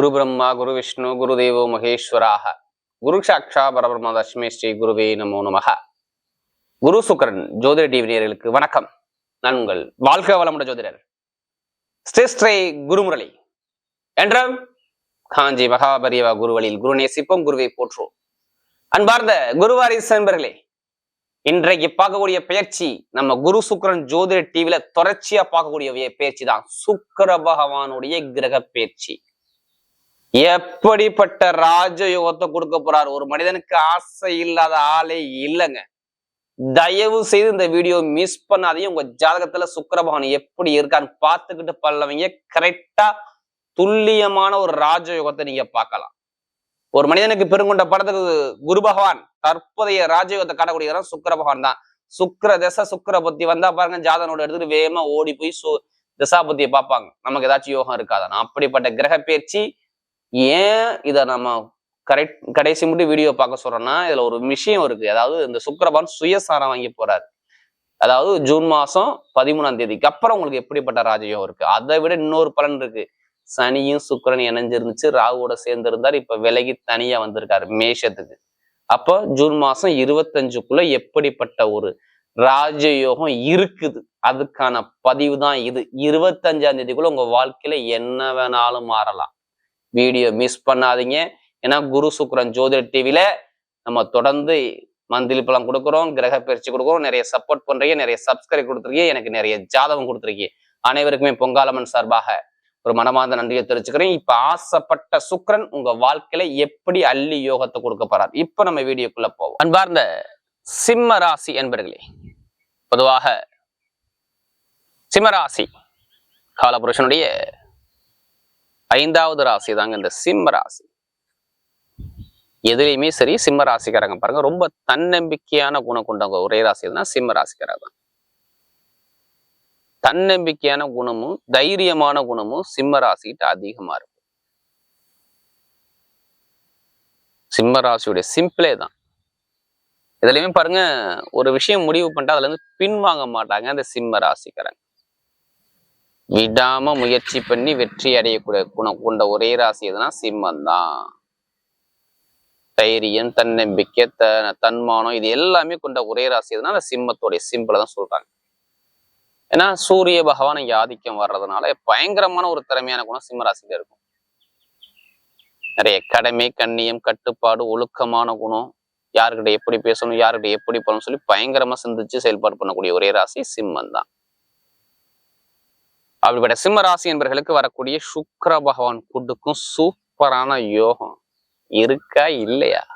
குரு பிரம்மா குரு விஷ்ணு குரு தேவோ மகேஸ்வராக. குரு சாட்சா பரபிரம்ம தஷ்மே ஸ்ரீ குருவே நமோ நமக. குரு சுக்கரன் ஜோதிட டிவி நேயர்களுக்கு வணக்கம். நான் உங்கள் வாழ்க்கை வளமுட ஜோதிடர் ஸ்ரீ ஸ்ரீ குருமுரளி. என்ற காஞ்சி மகாபரியவா குருவழியில் குரு நேசிப்போம் குருவை போற்றுவோம். அன்பார்ந்த குருவாரி சென்பர்களே இன்றைக்கு பார்க்கக்கூடிய பயிற்சி நம்ம குரு சுக்கரன் ஜோதிட டிவியில தொடர்ச்சியா பார்க்கக்கூடிய பயிற்சி தான். சுக்கர பகவானுடைய கிரக பயிற்சி எப்படிப்பட்ட ராஜயோகத்தை கொடுக்க போறார்? ஒரு மனிதனுக்கு ஆசை இல்லாத ஆளே இல்லைங்க. தயவு செய்து இந்த வீடியோ மிஸ் பண்ணாதையும் உங்க ஜாதகத்துல சுக்கரபகவான் எப்படி இருக்கான்னு பார்த்துக்கிட்டு பல்லவங்க கரெக்டா துல்லியமான ஒரு ராஜயோகத்தை நீங்க பார்க்கலாம். ஒரு மனிதனுக்கு பெருங்கொண்ட படத்துக்கு குரு பகவான் தற்போதைய ராஜயோகத்தை காட்டக்கூடிய சுக்கர பகவான் தான். சுக்கர தசை சுக்கர பத்தி வந்தா பாருங்க ஜாதனோட எடுத்துட்டு வேகமா ஓடி போய் சு தசாபத்தியை பார்ப்பாங்க. நமக்கு ஏதாச்சும் யோகம் இருக்காதான் அப்படிப்பட்ட கிரக பயிற்சி ஏன் இதை நம்ம கரெக்ட் கடைசி மட்டும் வீடியோ பார்க்க சொல்றோம்னா இதுல ஒரு விஷயம் இருக்கு. அதாவது இந்த சுக்கரபான் சுயசாரம் வாங்கி போறாரு. அதாவது ஜூன் மாசம் பதிமூணாம் தேதிக்கு அப்புறம் உங்களுக்கு எப்படிப்பட்ட ராஜயோகம் இருக்கு? அதை விட இன்னொரு பலன் இருக்கு. சனியும் சுக்கரன் இணைஞ்சிருந்துச்சு. ராகுவோட சேர்ந்து இருந்தார் இப்ப விலகி தனியா வந்திருக்காரு மேஷத்துக்கு. அப்போ ஜூன் மாசம் இருபத்தஞ்சுக்குள்ள எப்படிப்பட்ட ஒரு ராஜயோகம் இருக்குது? அதுக்கான பதிவு தான் இது. இருபத்தஞ்சாம் தேதிக்குள்ள உங்க வாழ்க்கையில என்ன வேணாலும் மாறலாம். வீடியோ மிஸ் பண்ணாதீங்க. ஏன்னா குரு சுக்ரன் ஜோதிட டிவில நம்ம தொடர்ந்து மந்திலி பழம் கொடுக்குறோம் கிரக பயிற்சி கொடுக்குறோம் நிறைய சப்போர்ட் பண்றீங்க நிறைய சப்ஸ்கிரைப் கொடுத்துருக்கீங்க எனக்கு நிறைய ஜாதகம் கொடுத்துருக்கீங்க. அனைவருக்குமே பொங்காலம்மன் சார்பாக ஒரு மனமார்ந்த நன்றியை தெரிவிச்சுக்கிறேன். இப்ப ஆசைப்பட்ட சுக்ரன் உங்க வாழ்க்கையில எப்படி அள்ளி யோகத்தை கொடுக்க போறார்? இப்ப நம்ம வீடியோக்குள்ள போவோம். அன்பார்ந்த சிம்ம ராசி என்பர்களே பொதுவாக சிம்மராசி காலபுருஷனுடைய ஐந்தாவது ராசி தாங்க இந்த சிம்ம ராசி. எதுலையுமே சரி சிம்ம ராசிக்காரங்க பாருங்க. ரொம்ப தன்னம்பிக்கையான குணம் கொண்டவங்க ஒரே ராசி எதுனா சிம்ம ராசிக்காரங்க தான். தன்னம்பிக்கையான குணமும் தைரியமான குணமும் சிம்ம ராசிக்கிட்ட அதிகமா இருக்கும் சிம்ம ராசியுடைய சிம்பிளே தான். இதுலயுமே பாருங்க ஒரு விஷயம் முடிவு பண்ணிட்டா அதுல இருந்து பின்வாங்க மாட்டாங்க அந்த சிம்ம ராசிக்காரங்க. விடாம முயற்சி பண்ணி வெற்றி அடையக்கூடிய குணம் கொண்ட ஒரே ராசி எதுனா சிம்மம் தான் தைரியம் தன்னம்பிக்கை த தன்மானம் இது எல்லாமே கொண்ட ஒரே ராசி எதுனா அந்த சிம்பிளை தான் சொல்றாங்க. ஏன்னா சூரிய பகவான் இங்க ஆதிக்கம் வர்றதுனால பயங்கரமான ஒரு திறமையான குணம் சிம்ம ராசியில இருக்கும். நிறைய கடமை கண்ணியம் கட்டுப்பாடு ஒழுக்கமான குணம் யாருக்கிட்ட எப்படி பேசணும் யாருக்கிட்ட எப்படி பண்ணணும் சொல்லி பயங்கரமா சிந்திச்சு செயல்பாடு பண்ணக்கூடிய ஒரே ராசி சிம்மம் தான் அப்படிப்பட்ட சிம்ம ராசி என்பவர்களுக்கு வரக்கூடிய சுக்கர பகவான் கொடுக்கும் சூப்பரான யோகம். இருக்கா? இல்லையா?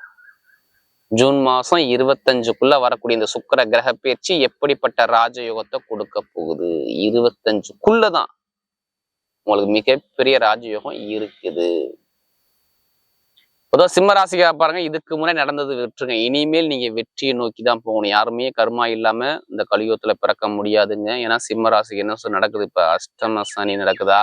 ஜூன் மாசம் இருபத்தஞ்சுக்குள்ள வரக்கூடிய இந்த சுக்கர கிரக பயிற்சி எப்படிப்பட்ட ராஜயோகத்தை கொடுக்க போகுது? இருபத்தஞ்சுக்குள்ளதான். உங்களுக்கு மிகப்பெரிய ராஜயோகம் இருக்குது. பொதுவாக சிம்ம ராசிக்காக பாருங்க இதுக்கு முன்னாடி நடந்தது விட்டுருங்க. இனிமேல் நீங்க வெற்றியை நோக்கி தான் போகணும். யாருமே கர்மா இல்லாம இந்த கலியுகத்துல பிறக்க முடியாதுங்க. ஏன்னா சிம்ம ராசிக்கு என்ன சொல் நடக்குது? இப்ப அஷ்டம சனி நடக்குதா?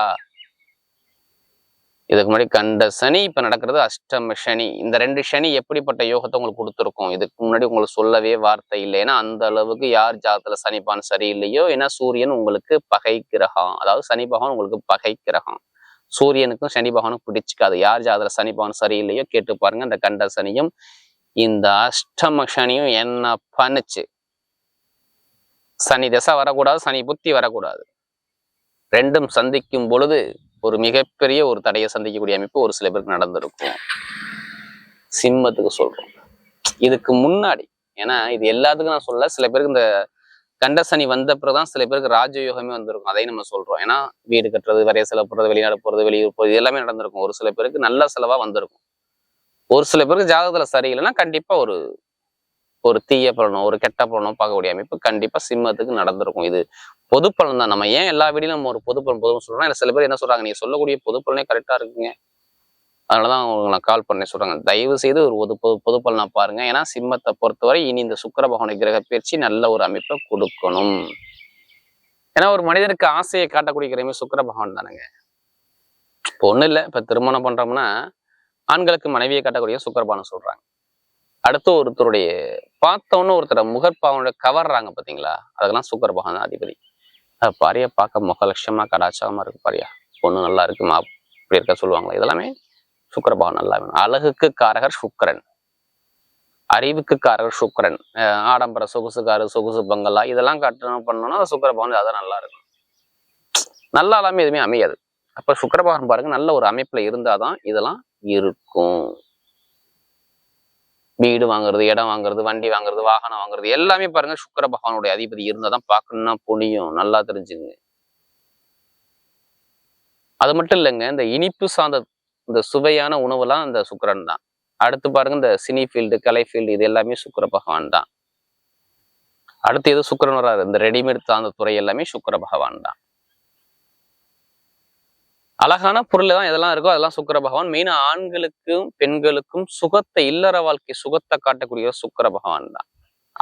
இதுக்கு முன்னாடி கண்ட சனி இப்ப நடக்கிறது அஷ்டம சனி. இந்த ரெண்டு சனி எப்படிப்பட்ட யோகத்தை உங்களுக்கு கொடுத்துருக்கோம்? இதுக்கு முன்னாடி உங்களுக்கு சொல்லவே வார்த்தை இல்லை. ஏன்னா அந்த அளவுக்கு யார் ஜாதத்துல சனிப்பான் சரியில்லையோ ஏன்னா சூரியன் உங்களுக்கு பகை கிரகம். அதாவது சனி பகவான் உங்களுக்கு பகை கிரகம். சூரியனுக்கும் சனி பகவானும் பிடிச்சிக்காது. யார் ஜாதத்துல சனி பகவான் சரியில்லையோ கேட்டு பாருங்க. இந்த கண்ட சனியும் இந்த அஷ்டம சனியும் என்ன பண்ணுச்சு? சனி திசை வரக்கூடாது சனி புத்தி வரக்கூடாது. ரெண்டும் சந்திக்கும் பொழுது ஒரு மிகப்பெரிய ஒரு தடையை சந்திக்கக்கூடிய அமைப்பு ஒரு சில பேருக்கு நடந்திருக்கும். சிம்மத்துக்கு சொல்றோம். இதுக்கு முன்னாடி ஏன்னா இது எல்லாத்துக்கும் நான் சொல்ல சில பேருக்கு இந்த கண்டசனி வந்த பிறகுதான் சில பேருக்கு ராஜயோகமே வந்திருக்கும். அதையும் நம்ம சொல்றோம். ஏன்னா வீடு கட்டுறது வரைய செலவு போடுறது வெளிநாடு போறது வெளியூர் போறது எல்லாமே நடந்திருக்கும். ஒரு சில பேருக்கு நல்ல செலவா வந்திருக்கும். ஒரு சில பேருக்கு ஜாதகத்துல சரியில்லைன்னா கண்டிப்பா ஒரு ஒரு தீய பலனோ ஒரு கெட்ட பலனோ பார்க்கக்கூடிய அமைப்பு கண்டிப்பா சிம்மத்துக்கு நடந்திருக்கும். இது பொது பலன் தான் நம்ம ஏன் எல்லா வீடியும் நம்ம ஒரு பொது பலன் பொதுவும் சொல்றோம் இல்லை சில பேர் என்ன சொல்றாங்க? நீங்க சொல்லக்கூடிய பொது பலனே கரெக்டா இருக்குங்க. அதனாலதான் அவங்களுக்கு நான் கால் பண்ணி சொல்றாங்க தயவு செய்து ஒரு பொது பொது பொது பலனா பாருங்க. ஏன்னா சிம்மத்தை பொறுத்தவரை இனி இந்த சுக்கர பகவான கிரக பயிற்சி நல்ல ஒரு அமைப்பை கொடுக்கணும். ஏன்னா ஒரு மனிதனுக்கு ஆசையை காட்டக்கூடிய கிரகமே சுக்கர பகவான் தானுங்க. இப்போ ஒண்ணும் இல்லை. இப்ப திருமணம் பண்றோம்னா ஆண்களுக்கு மனைவியை காட்டக்கூடிய சுக்கரபானம் சொல்றாங்க. அடுத்து ஒருத்தருடைய பார்த்தோன்னு ஒருத்தர முகற்பாவனோட கவர்றாங்க பாத்தீங்களா? அதெல்லாம் சுக்கர பகவான் தான் அதிபதி. அது பாரியா பார்க்க முக கடாச்சாரமா இருக்கு பாரியா. பொண்ணு நல்லா இருக்கு மா இப்படி இருக்க சொல்லுவாங்களா இதெல்லாமே சுக்கிர பகவான் நல்லா வேணும். அழகுக்கு காரகர் சுக்கரன். அறிவுக்கு காரகர் சுக்கிரன். ஆடம்பர ஆடம்பர சொகுசுக்காரு சொகுசு பங்களா இதெல்லாம் கட்டணம் பண்ணோம்னா சுக்கிர பகவான் அதான் நல்லா இருக்கும். நல்லா எல்லாமே எதுவுமே அமையாது. அப்ப சுக்கிர பகவான் பாருங்க நல்ல ஒரு அமைப்புல இருந்தாதான் இதெல்லாம் இருக்கும். வீடு வாங்குறது இடம் வாங்குறது வண்டி வாங்குறது வாகனம் வாங்குறது எல்லாமே பாருங்க சுக்கர பகவானுடைய அதிபதி இருந்தாதான் பார்க்கணும்னா புனியும் நல்லா தெரிஞ்சுங்க அது மட்டும் இல்லைங்க இந்த இனிப்பு சார்ந்த இந்த சுவையான உணவுலாம் இந்த சுக்கரன் தான். அடுத்து பாருங்க இந்த சினி ஃபீல்டு கலை ஃபீல்டு இது எல்லாமே சுக்கர பகவான் தான். அடுத்து எது சுக்கிரன் வராது இந்த ரெடிமேட் சார்ந்த துறை எல்லாமே சுக்கர பகவான் தான். அழகான பொருள் தான் எதெல்லாம் இருக்கோ அதெல்லாம் சுக்கர பகவான். மெயினா ஆண்களுக்கும் பெண்களுக்கும் சுகத்தை இல்லற வாழ்க்கை சுகத்தை காட்டக்கூடிய சுக்கர பகவான் தான்.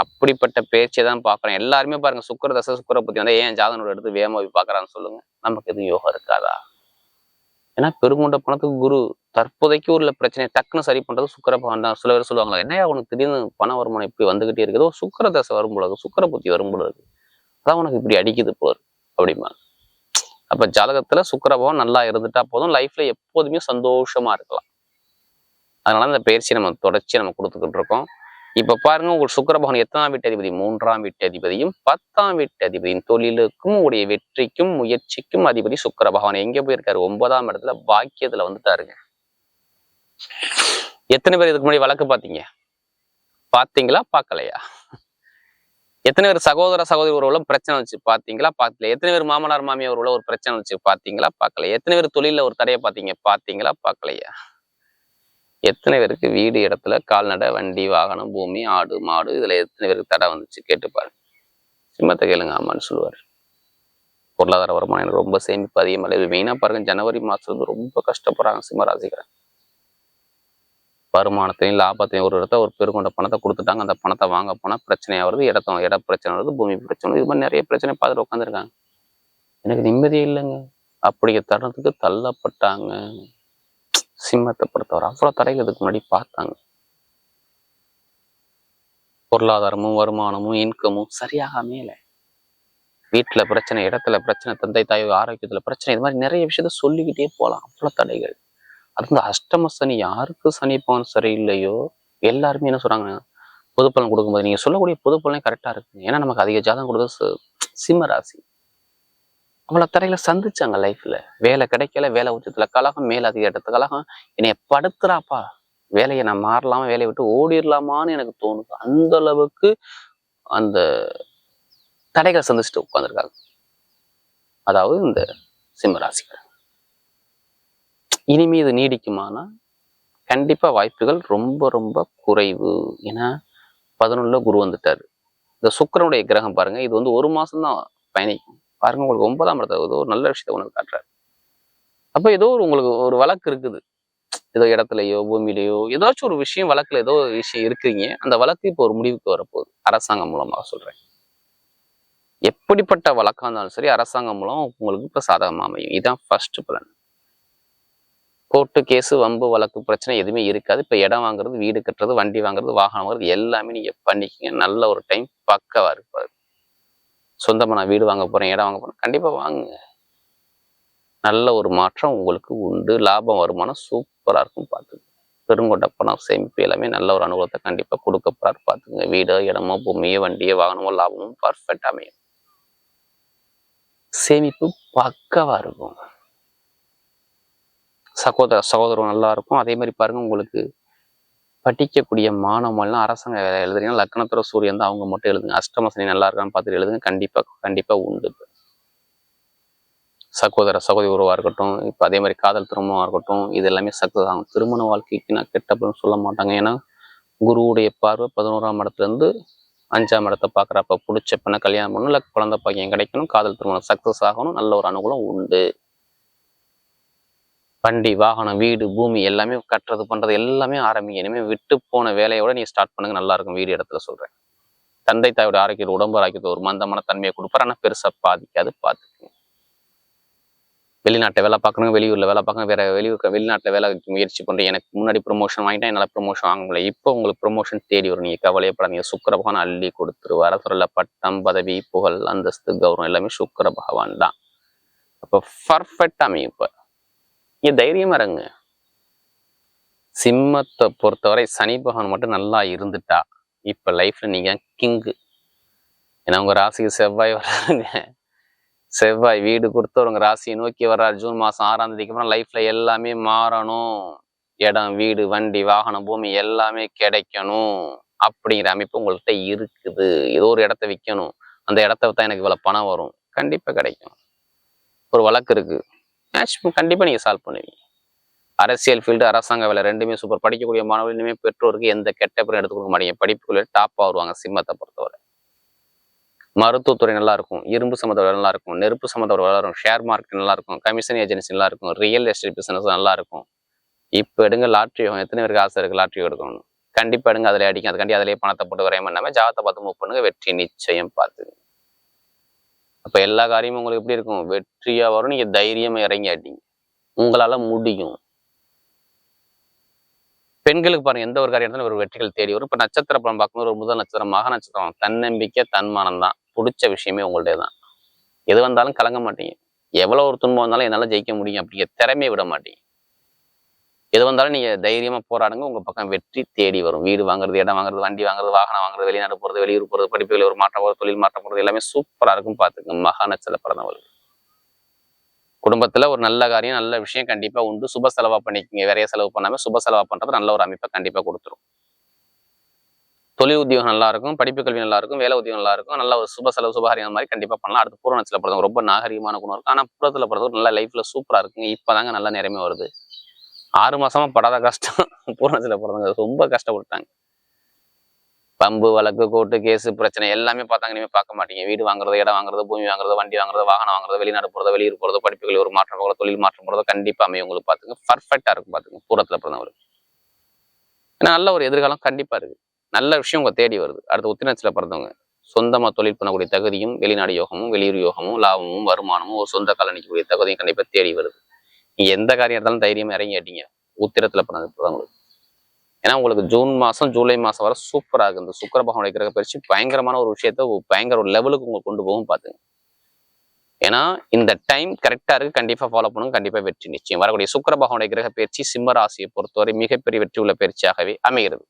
அப்படிப்பட்ட பேச்சை தான் பார்க்குறேன் எல்லாருமே பாருங்க சுக்கர தசை சுக்கிர பத்தி வந்து ஏன் ஜாதனோட எடுத்து வேகமா போய் சொல்லுங்க. நமக்கு எதுவும் யோகம் இருக்காதா? ஏன்னா பெருங்கொண்ட பணத்துக்கு குரு தற்போதைக்கு உள்ள பிரச்சனையை டக்குன்னு சரி பண்றது சுக்கர பகவான் தான். சில பேர் சொல்லுவாங்களா என்னையா உனக்கு திடீர்னு பண வருமானம் இப்படி வந்துகிட்டே இருக்குதோ? சுக்கர தசை வரும் பொழுது சுக்கர புத்தி வரும் பொழுது அதான் உனக்கு இப்படி அடிக்குது போல அப்படிமா அப்ப ஜாதகத்துல சுக்கர பகவான் நல்லா இருந்துட்டா போதும். லைஃப்ல எப்போதுமே சந்தோஷமா இருக்கலாம். அதனால அந்த பயிற்சி நம்ம தொடர்ச்சி நம்ம கொடுத்துக்கிட்டு இருக்கோம். இப்ப பாருங்க உங்களுக்கு சுக்கிர பகவான் எத்தனாம் வீட்டு அதிபதி மூன்றாம் வீட்டு அதிபதியும் பத்தாம் வீட்டு அதிபதியும் தொழிலுக்கும் உடைய வெற்றிக்கும் முயற்சிக்கும் அதிபதி சுக்கர பகவான் எங்க போயிருக்காரு? ஒன்பதாம் இடத்துல பாக்கியத்துல வந்துட்டாருங்க. எத்தனை பேர் இதுக்கு முன்னாடி வழக்கு பார்த்தீங்க? பார்த்தீங்களா? பார்க்கலையா? எத்தனை பேர் சகோதர சகோதரி உறவுல பிரச்சனை வச்சு பார்த்தீங்களா? பார்க்கல. எத்தனை பேர் மாமனார் மாமியார் உறவுல ஒரு பிரச்சனை வச்சு பார்த்தீங்களா? பார்க்கல. எத்தனை பேர் தொழில ஒரு தடையை பார்த்தீங்க? பார்த்தீங்களா? பார்க்கலையா? எத்தனை பேருக்கு வீடு இடத்துல கால்நடை வண்டி வாகனம் பூமி ஆடு மாடு இதுல எத்தனை பேருக்கு தடை வந்துச்சு? கேட்டுப்பாரு சிம்மத்தை கேளுங்க ஆமான்னு சொல்லுவார். பொருளாதார வருமானம் எனக்கு ரொம்ப சேமிப்பு அதிகமாக இது மெயினாக பாருங்க ஜனவரி மாசத்துல வந்து ரொம்ப கஷ்டப்படுறாங்க சிம்மராசிக்காரன் வருமானத்தையும் லாபத்தையும் ஒரு இடத்த ஒரு பெருங்கொண்ட பணத்தை கொடுத்துட்டாங்க. அந்த பணத்தை வாங்க போனால் பிரச்சனையாக வருது இடத்த இட பிரச்சனை வருது பூமி பிரச்சனை இது மாதிரி நிறைய பிரச்சனை பார்த்துட்டு உட்காந்துருக்காங்க எனக்கு நிம்மதியே இல்லைங்க. அப்படி தருணத்துக்கு தள்ளப்பட்டாங்க. சிம்மத்தை பொறுத்தவரை அவ்வளோ தடைகள் இதுக்கு முன்னாடி பார்த்தாங்க. பொருளாதாரமும் வருமானமும் இன்கமும் சரியாக இல்லை. வீட்டுல பிரச்சனை இடத்துல பிரச்சனை தந்தை தாய் ஆரோக்கியத்துல பிரச்சனை இது மாதிரி நிறைய விஷயத்த சொல்லிக்கிட்டே போகலாம் அவ்வளோ தடைகள். அது வந்து அஷ்டம சனி யாருக்கு சனி பவன் சரியில்லையோ எல்லாருமே என்ன சொல்கிறாங்க பொதுப்பலன் பலன் கொடுக்கும்போது நீங்க சொல்லக்கூடிய பொதுப்பலனே கரெக்டாக இருக்குங்க. இருக்கு ஏன்னா நமக்கு அதிக ஜாதகம் கொடுத்தது சிம்ம ராசி. அவங்கள தடையில சந்திச்சாங்க லைஃப்ல வேலை கிடைக்கல வேலை உச்சத்துல கலகம் மேல அதிக இடத்து கலகம் என்னைய படுத்துறாப்பா. வேலையை நான் மாறலாமா வேலையை விட்டு ஓடிடலாமான்னு எனக்கு தோணுது. அந்த அளவுக்கு அந்த தடைகளை சந்திச்சுட்டு உட்காந்துருக்காங்க அதாவது இந்த சிம்மராசிகள் இனிமே இது நீடிக்குமானா? கண்டிப்பா வாய்ப்புகள் ரொம்ப ரொம்ப குறைவு. ஏன்னா பதினொன்னுல குரு வந்துட்டாரு. இந்த சுக்கரனுடைய கிரகம் பாருங்க இது வந்து ஒரு மாசம் தான் பயணிக்கும். பாருங்க உங்களுக்கு ஒன்பதாம் இடத்துல ஏதோ ஒரு நல்ல விஷயத்த உனக்கு காட்டுறாரு. அப்போ ஏதோ ஒரு உங்களுக்கு ஒரு வழக்கு இருக்குது. ஏதோ இடத்துலையோ பூமியிலையோ ஏதாச்சும் ஒரு விஷயம் வழக்குல ஏதோ ஒரு விஷயம் இருக்குறீங்க. அந்த வழக்கு இப்போ ஒரு முடிவுக்கு வரப்போகுது. அரசாங்கம் மூலமாக சொல்றேன். எப்படிப்பட்ட வழக்கா இருந்தாலும் சரி அரசாங்கம் மூலம் உங்களுக்கு இப்ப சாதகமா அமையும். இதுதான் ஃபர்ஸ்ட் பலன் கோர்ட்டு கேஸு வம்பு வழக்கு பிரச்சனை எதுவுமே இருக்காது. இப்போ இடம் வாங்குறது வீடு கட்டுறது வண்டி வாங்குறது வாகனம் வாங்குறது எல்லாமே நீங்க பண்ணிக்கிங்க. நல்ல ஒரு டைம் பக்கவா இருப்பாரு. சொந்தமாக நான் வீடு வாங்க போகிறேன் இடம் வாங்க போறேன் கண்டிப்பாக வாங்குங்க நல்ல ஒரு மாற்றம் உங்களுக்கு உண்டு. லாபம் வருமானம் சூப்பராக இருக்கும் பார்த்துங்க. பெருங்கொண்ட பணம் சேமிப்பு எல்லாமே நல்ல ஒரு அனுபவத்தை கண்டிப்பாக கொடுக்க போறாரு பார்த்துங்க. வீடோ இடமோ பூமியோ வண்டியோ வாகனமோ லாபமும் பர்ஃபெக்ட் அமையும். சேமிப்பு பக்கவாக இருக்கும். சகோதர சகோதரம் நல்லா இருக்கும். அதே மாதிரி பாருங்க உங்களுக்கு படிக்கக்கூடிய மாணவர்கள்லாம் அரசாங்க வேலை எழுதுறீங்கன்னா லக்னத்துல சூரியன் தான் அவங்க மட்டும் எழுதுங்க. அஷ்டம சனி நல்லா இருக்கான்னு பார்த்துட்டு எழுதுங்க. கண்டிப்பாக கண்டிப்பாக உண்டு சகோதர சகோதரி உருவாக இருக்கட்டும் இப்போ அதே மாதிரி காதல் திருமணமாக இருக்கட்டும் இது எல்லாமே சக்சஸ் ஆகும். திருமண வாழ்க்கைக்கு நான் கெட்டப்படும் சொல்ல மாட்டாங்க. ஏன்னா குருவுடைய பார்வை பதினோராம் இடத்துலேருந்து அஞ்சாம் இடத்தை பார்க்குறப்ப பிடிச்ச பெண்ணை கல்யாணம் பண்ணணும் இல்லை குழந்தை பையன் கிடைக்கணும் காதல் திருமணம் சக்ஸஸ் ஆகணும் நல்ல ஒரு அனுகூலம் உண்டு. வண்டி வாகனம் வீடு பூமி எல்லாமே கட்டுறது பண்ணுறது எல்லாமே ஆரம்பிங்க. இனிமேல் விட்டு போன வேலையோட நீ ஸ்டார்ட் பண்ணுங்க நல்லா இருக்கும். வீடு இடத்துல சொல்கிறேன் தந்தை தாயோட ஆரோக்கியம் உடம்பு ஆரோக்கியத்தை ஒரு மந்தமான தன்மையை கொடுப்பார். ஆனால் பெருசாக பாதிக்காது பார்த்துக்குங்க வெளிநாட்டை வேலை பார்க்கணும் வெளியூரில் வேலை பார்க்கணும் வேற வெளியூர் வெளிநாட்டில் வேலை முயற்சி பண்ணுறேன் எனக்கு முன்னாடி ப்ரொமோஷன் வாங்கிட்டா என்னால் ப்ரொமோஷன் வாங்க முடியல. இப்போ உங்களுக்கு ப்ரொமோஷன் தேடி வரும். நீங்கள் கவலையப்படாதீங்க சுக்கர பகவான் அள்ளி கொடுத்துருவார். அரசுல பட்டம் பதவி புகழ் அந்தஸ்து கௌரவம் எல்லாமே சுக்கர பகவான் தான். அப்போ பர்ஃபெக்ட் அமையும் இப்போ. ஏன் தைரியமா இருங்க. சிம்மத்தை பொறுத்தவரை சனி பகவான் மட்டும் நல்லா இருந்துட்டா இப்ப லைஃப்ல நீங்க கிங்கு ஏன்னா உங்க ராசிக்கு செவ்வாய் வர்றாங்க செவ்வாய் வீடு கொடுத்து உங்க ராசியை நோக்கி வர்றாரு. ஜூன் மாசம் ஆறாம் தேதிக்கு அப்புறம் லைஃப்ல எல்லாமே மாறணும். இடம் வீடு வண்டி வாகனம் பூமி எல்லாமே கிடைக்கணும் அப்படிங்கிற அமைப்பு உங்கள்கிட்ட இருக்குது. ஏதோ ஒரு இடத்த விற்கணும் அந்த இடத்த தான் எனக்கு இவ்வளோ பணம் வரும். கண்டிப்பாக கிடைக்கும். ஒரு வழக்கு இருக்கு. மேட்ச் கண்டிப்பாக நீங்கள் சால்வ் பண்ணுவீங்க. அரசியல் ஃபீல்டு அரசாங்க வேலை ரெண்டுமே சூப்பர் படிக்கக்கூடிய மாணவர்கள் இனிமே பெற்றோருக்கு எந்த கெட்ட பேரும் எடுத்து கொடுக்க மாட்டீங்க. படிப்புகளே டாப் வருவாங்க சிம்மத்தை பொறுத்தவரை. மருத்துவத்துறை நல்லா இருக்கும். இரும்பு சம்மந்த நல்லா இருக்கும். நெருப்பு சம்மந்த வேலை நல்லா இருக்கும். ஷேர் மார்க்கெட் நல்லா இருக்கும். கமிஷன் ஏஜென்சி நல்லா இருக்கும். ரியல் எஸ்டேட் பிசினஸ் நல்லா இருக்கும். இப்போ எடுங்க லாட்ரி எத்தனை பேருக்கு ஆசை இருக்குது லாட்ரி எடுக்கணும் கண்டிப்பாக எடுங்க அதில் அடிக்கும் அதுக்காண்டி அதிலேயே பணத்தை போட்டு வரையம் பண்ணாமல் ஜாதத்தை பார்த்து மூவ் பண்ணுங்க. வெற்றி நிச்சயம் பார்த்து அப்ப எல்லா காரியமும் உங்களுக்கு எப்படி இருக்கும்? வெற்றியா வரும் நீங்க தைரியமா இறங்கி உங்களால் உங்களால முடியும். பெண்களுக்கு பாருங்க எந்த ஒரு காரியம் ஒரு வெற்றிகள் தேடி வரும். இப்போ நட்சத்திர படம் பார்க்கும்போது ஒரு முதல் நட்சத்திரம் மக நட்சத்திரம். தன்னம்பிக்கை தன்மானம் தான் பிடிச்ச விஷயமே உங்கள்ட்ட தான் எது வந்தாலும் கலங்க மாட்டீங்க. எவ்வளவு ஒரு துன்பம் வந்தாலும் என்னால ஜெயிக்க முடியும். அப்படிங்கிற திறமையை விட மாட்டீங்க. எது வந்தாலும் நீங்க தைரியமா போராடுங்க. உங்க பக்கம் வெற்றி தேடி வரும். வீடு வாங்குறது இடம் வாங்குறது வண்டி வாங்குறது வாகனம் வாங்குறது வெளிநாடு போறது வெளியூர் போறது படிப்புகள் ஒரு மாற்றம் போகிறது தொழில் மாற்றம் போகிறது எல்லாமே சூப்பரா இருக்கும் பாத்துக்கங்க மகா பிறந்தவர்கள் குடும்பத்துல ஒரு நல்ல காரியம் நல்ல விஷயம் கண்டிப்பா உண்டு. சுப செலவா பண்ணிக்கங்க. வேறைய செலவு பண்ணாம சுப செலவா பண்றது நல்ல ஒரு அமைப்பை கண்டிப்பா கொடுத்துரும். தொழில் உத்தியோகம் நல்லா இருக்கும். படிப்பு கல்வி நல்லா இருக்கும். வேலை உத்தியோகம் நல்லா இருக்கும். நல்ல ஒரு சுப செலவு சுபகாரியம் மாதிரி கண்டிப்பா பண்ணலாம். அடுத்து பூரணத்துல பிறந்தவங்க ரொம்ப நாகரிகமான குணம் இருக்கும் ஆனா புறத்தில் பிறந்தவங்க நல்ல லைஃப்ல சூப்பரா இருக்குங்க. இப்பதாங்க நல்ல நேரமே வருது. ஆறு மாசமா படாத கஷ்டம். பூரணத்துல பிறந்தவங்க ரொம்ப கஷ்டப்பட்டாங்க பம்பு வழக்கு கோர்ட்டு கேஸு பிரச்சனை எல்லாமே பார்த்தாங்க. இனிமேல் பார்க்க மாட்டீங்க. வீடு வாங்குறது இடம் வாங்குறது பூமி வாங்குறது வண்டி வாங்குறது வாகனம் வாங்குறது வெளிநாடு போகிறது வெளியூர் போகிறது படிப்புகள் ஒரு மாற்றம் போகிறது தொழில் மாற்றம் போகிறதோ கண்டிப்பாக அமையும் உங்களுக்கு பார்த்துங்க. பர்ஃபெக்டாக இருக்கும் பார்த்துங்க. பூரத்துல பிறந்தவர் ஏன்னா நல்ல ஒரு எதிர்காலம் கண்டிப்பா இருக்கு. நல்ல விஷயம் உங்க தேடி வருது. அடுத்து உத்திரத்துல பிறந்தவங்க. சொந்தமா தொழில் பண்ணக்கூடிய தகுதியும் வெளிநாடு யோகமும் வெளியூர் யோகமும் லாபமும் வருமானமும் ஒரு சொந்த கால நிற்கக்கூடிய தகுதியும் கண்டிப்பா தேடி வருது. நீங்கள் எந்த காரியம் இருந்தாலும் தைரியமாக இறங்கி அடிங்க பண்ணது இப்போதான் உங்களுக்கு. ஏன்னா உங்களுக்கு ஜூன் மாதம் ஜூலை மாதம் வர சூப்பராக இந்த சுக்கர பகவானுடைய கிரக பயிற்சி பயங்கரமான ஒரு விஷயத்த பயங்கர ஒரு லெவலுக்கு உங்களுக்கு கொண்டு போகும் பார்த்துங்க ஏன்னா இந்த டைம் கரெக்டாக இருக்கு. கண்டிப்பாக ஃபாலோ பண்ணுங்க. கண்டிப்பாக வெற்றி நிச்சயம். வரக்கூடிய சுக்கர பகவானுடைய கிரக பயிற்சி சிம்ம ராசியை பொறுத்தவரை மிகப்பெரிய வெற்றி உள்ள பயிற்சியாகவே அமைகிறது.